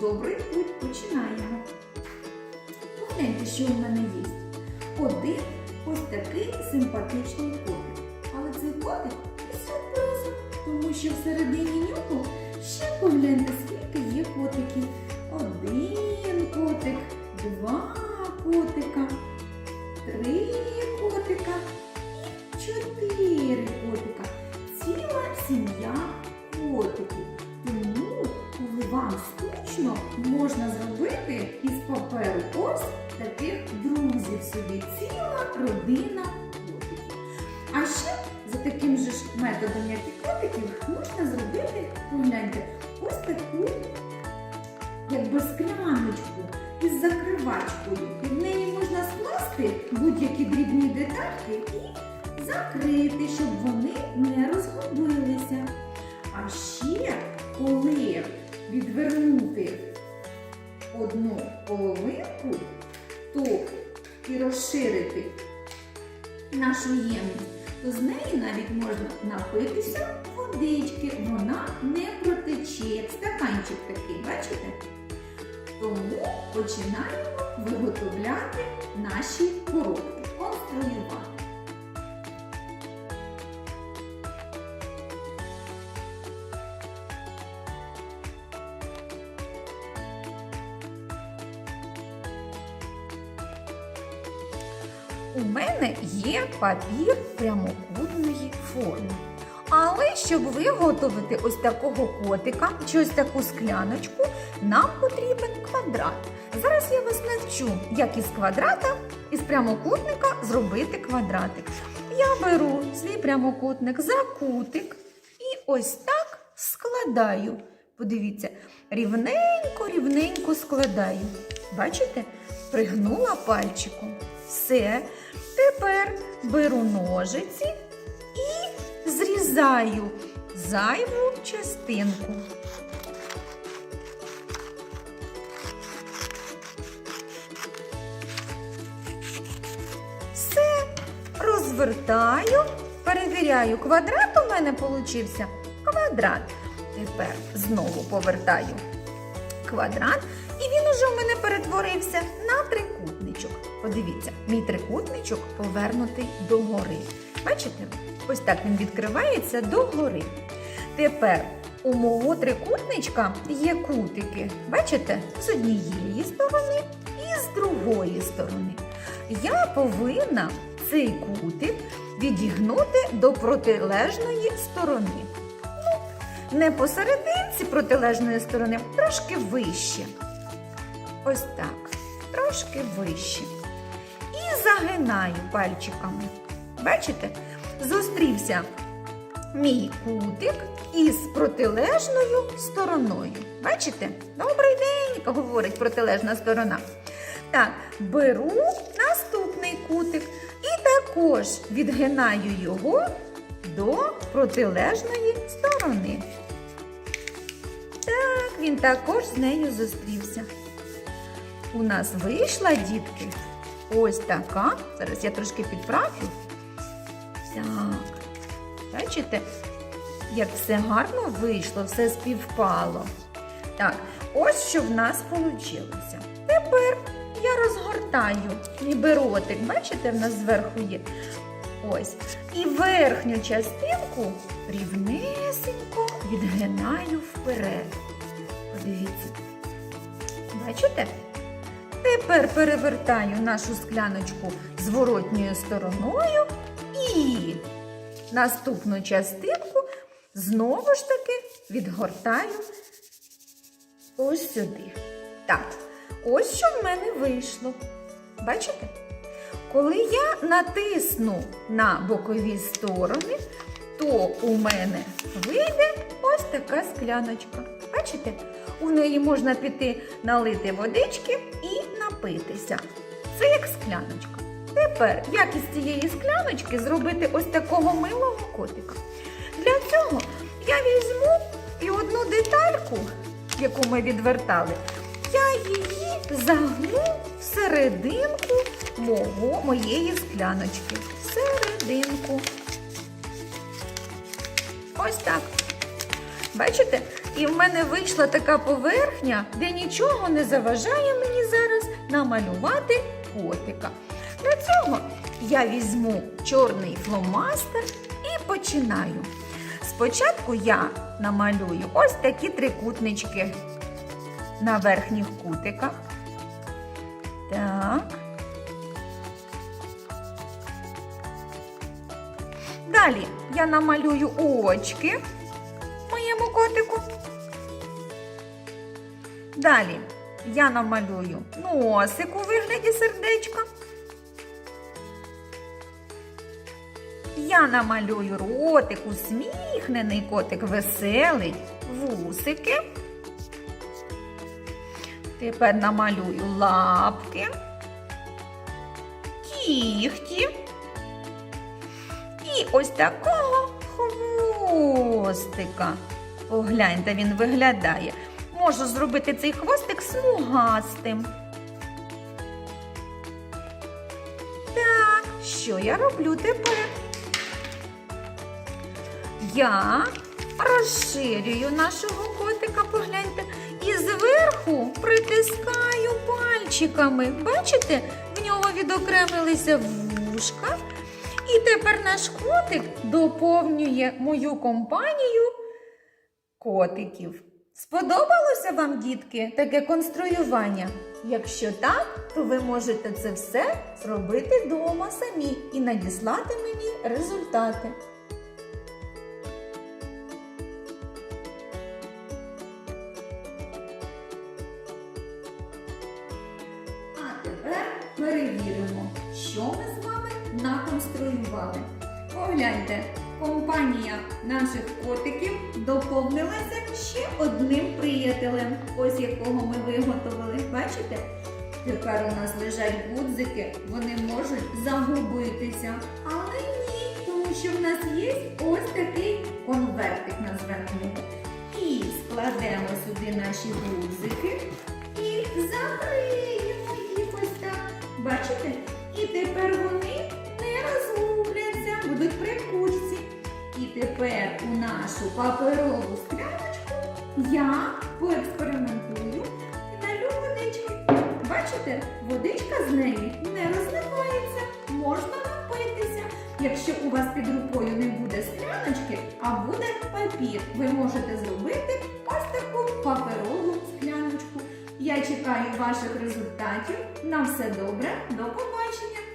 Добрий путь починаємо. Погляньте, що у мене є. Один ось такий симпатичний котик. Але цей котик із сюрпризом, тому що всередині нього ще погляньте, скільки є котиків. Один котик, два котика, три котика і чотири котика. Ціла сім'я вам скучно, можна зробити із паперу ось таких друзів собі. Ціла родина котиків. А ще за таким же ж методом, як і котиків, можна зробити, погляньте, ось таку якби скляночку із закривачкою. В неї можна скласти будь-які дрібні детальки і закрити, щоб вони не розгубилися. А ще, коли відвернути одну половинку, то і розширити нашу ємність, то з неї навіть можна напитися водички. Вона не протече, як стаканчик такий, бачите? Тому починаємо виготовляти наші коробки, конструювати. У мене є папір прямокутної форми. Але щоб виготовити ось такого котика чи ось таку скляночку, нам потрібен квадрат. Зараз я вас навчу, як із квадрата, із прямокутника зробити квадратик. Я беру свій прямокутник за кутик і ось так складаю. Подивіться, рівненько-рівненько складаю. Бачите? Пригнула пальчиком. Все. Тепер беру ножиці і зрізаю зайву частинку. Все розвертаю, перевіряю, квадрат у мене получився. Квадрат. Тепер знову повертаю квадрат, і він уже в мене перетворився на трикутничок. Подивіться, мій трикутничок повернутий догори. Бачите? Ось так він відкривається догори. Тепер у мого трикутничка є кутики. Бачите? З однієї сторони і з другої сторони. Я повинна цей кутик відігнути до протилежної сторони. Ну, не посерединці протилежної сторони, трошки вище. Ось так, трошки вище. І загинаю пальчиками. Бачите? Зустрівся мій кутик із протилежною стороною. Бачите? Добрий день, говорить протилежна сторона. Так, беру наступний кутик і також відгинаю його до протилежної сторони. Так, він також з нею зустрівся. У нас вийшла, дітки, ось така. Зараз я трошки підправлю. Так, бачите, як все гарно вийшло, все співпало. Так, ось що в нас вийшло. Тепер я розгортаю ніби ротик. Бачите, в нас зверху є. Ось. І верхню частинку рівнесенько відгинаю вперед. Подивіться. Бачите? Тепер перевертаю нашу скляночку зворотньою стороною і наступну частинку знову ж таки відгортаю ось сюди. Так, ось що в мене вийшло. Бачите? Коли я натисну на бокові сторони, то у мене вийде ось така скляночка. Бачите? У неї можна піти налити водички і напитися. Це як скляночка. Тепер, як із цієї скляночки зробити ось такого милого котика. Для цього я візьму і одну детальку, яку ми відвертали, я її загну всерединку мого, моєї скляночки. Всерединку. Ось так. Бачите? І в мене вийшла така поверхня, де нічого не заважає мені намалювати котика. Для цього я візьму чорний фломастер і починаю. Спочатку я намалюю ось такі трикутнички на верхніх кутиках. Так. Далі я намалюю очки моєму котику. Далі я намалюю носик у вигляді сердечка. Я намалюю ротик, усміхнений котик, веселий, вусики. Тепер намалюю лапки, кігті. І ось такого хвостика. Погляньте, він виглядає. Можу зробити цей хвостик смугастим. Так, що я роблю тепер? Я розширюю нашого котика, погляньте, і зверху притискаю пальчиками. Бачите, в нього відокремилися вушка. І тепер наш котик доповнює мою компанію котиків. Сподобалося вам, дітки, таке конструювання? Якщо так, то ви можете це все зробити вдома самі і надіслати мені результати. А тепер перевіримо, що ми з вами наконструювали. Погляньте, компанія наших котиків доповнилася ще одним приятелем, ось якого ми виготовили. Бачите? Тепер у нас лежать гудзики, вони можуть загубитися. Але ні, тому що в нас є ось такий конвертик, назвемо його. І складемо сюди наші гудзики і закриємо їх ось так. Бачите? І тепер вони не розгубляться, будуть при курсі. І тепер у нашу паперову я поекспериментую налю водички. Бачите, водичка з неї не розливається, можна напитися. Якщо у вас під рукою не буде скляночки, а буде папір, ви можете зробити ось таку паперову скляночку. Я чекаю ваших результатів. На все добре, до побачення!